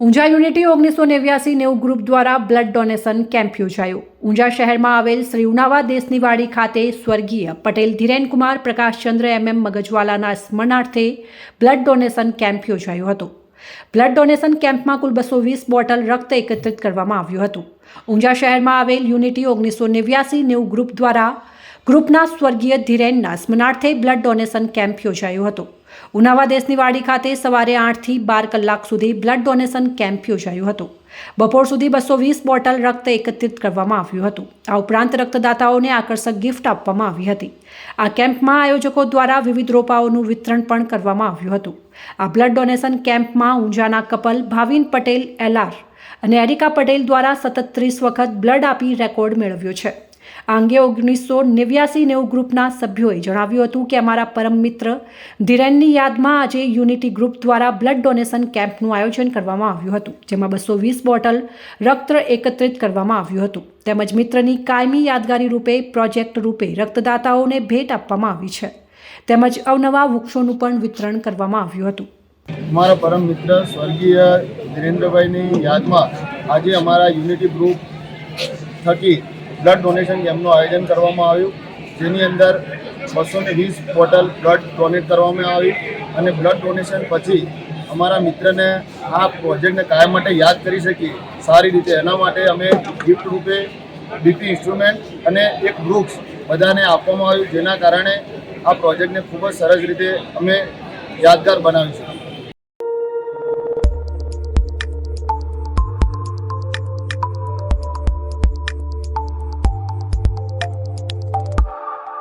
Unjha unity ઓગણીસો નેવ્યાસી નેવું ગ્રુપ દ્વારા બ્લડ ડોનેશન કેમ્પ યોજાયો. ઊંઝા શહેરમાં આવેલ શ્રી ઉનાવા દેશની વાડી ખાતે સ્વર્ગીય પટેલ ધીરેનકુમાર પ્રકાશચંદ્ર એમએમ મગજવાલાના સ્મરણાર્થે બ્લડ ડોનેશન કેમ્પ યોજાયો હતો. બ્લડ ડોનેશન કેમ્પમાં કુલ બસો વીસ બોટલ રક્ત એકત્રિત કરવામાં આવ્યું હતું. ઊંઝા શહેરમાં આવેલ યુનિટી ઓગણીસો નેવ્યાસી નેવું ગ્રુપ દ્વારા ગ્રુપના સ્વર્ગીય ધીરેનના સ્મરણાર્થે બ્લડ ડોનેશન કેમ્પ યોજાયો હતો. ઉનાવા દેશની વાડી ખાતે સવારે આઠથી બાર કલાક સુધી બ્લડ ડોનેશન કેમ્પ યોજાયો હતો. બપોર સુધી બસો વીસ બોટલ રક્ત એકત્રિત કરવામાં આવ્યું હતું. આ ઉપરાંત રક્તદાતાઓને આકર્ષક ગિફ્ટ આપવામાં આવી હતી. આ કેમ્પમાં આયોજકો દ્વારા વિવિધ રોપાઓનું વિતરણ પણ કરવામાં આવ્યું હતું. આ બ્લડ ડોનેશન કેમ્પમાં ઊંઝાના કપલ ભાવિન પટેલ એલઆર અને એરિકા પટેલ દ્વારા સતત ત્રીસ વખત બ્લડ આપી રેકોર્ડ મેળવ્યો છે. આ અંગે ઓગણીસો નેવ્યાસી નેવું ગ્રુપના સભ્યોએ જણાવ્યું હતું કે અમારા પરમ મિત્ર ધીરેનની યાદમાં આજે યુનિટી ગ્રુપ દ્વારા બ્લડ ડોનેશન કેમ્પનું આયોજન કરવામાં આવ્યું હતું, જેમાં બસો વીસ બોટલ રક્ત એકત્રિત કરવામાં આવ્યું હતું. તેમજ મિત્રની કાયમી યાદગારી રૂપે, પ્રોજેક્ટ રૂપે રક્તદાતાઓને ભેટ આપવામાં આવી છે. તેમજ અવનવા વૃક્ષોનું પણ વિતરણ કરવામાં આવ્યું હતું. અમારા પરમ મિત્ર સ્વર્ગીય ધીરેન્દ્રભાઈની યાદમાં આજે અમારા યુનિટી ગ્રુપ થકી બ્લડ ડોનેશન કેમ્પનું આયોજન કરવામાં આવ્યું. જેની અંદર બસો ને વીસ બોટલ બ્લડ ડોનેટ કરવામાં આવી અને બ્લડ ડોનેશન પછી અમારા મિત્રને આ પ્રોજેક્ટને કાયમ માટે યાદ કરી શકીએ. સારી રીતે એના માટે અમે ગિફ્ટ રૂપે બીપી ઇન્સ્ટ્રુમેન્ટ અને એક વૃક્ષ બધાને આપવામાં આવ્યું, જેના કારણે આ પ્રોજેક્ટને ખૂબ જ સરસ રીતે અમે યાદગાર બનાવ્યું છે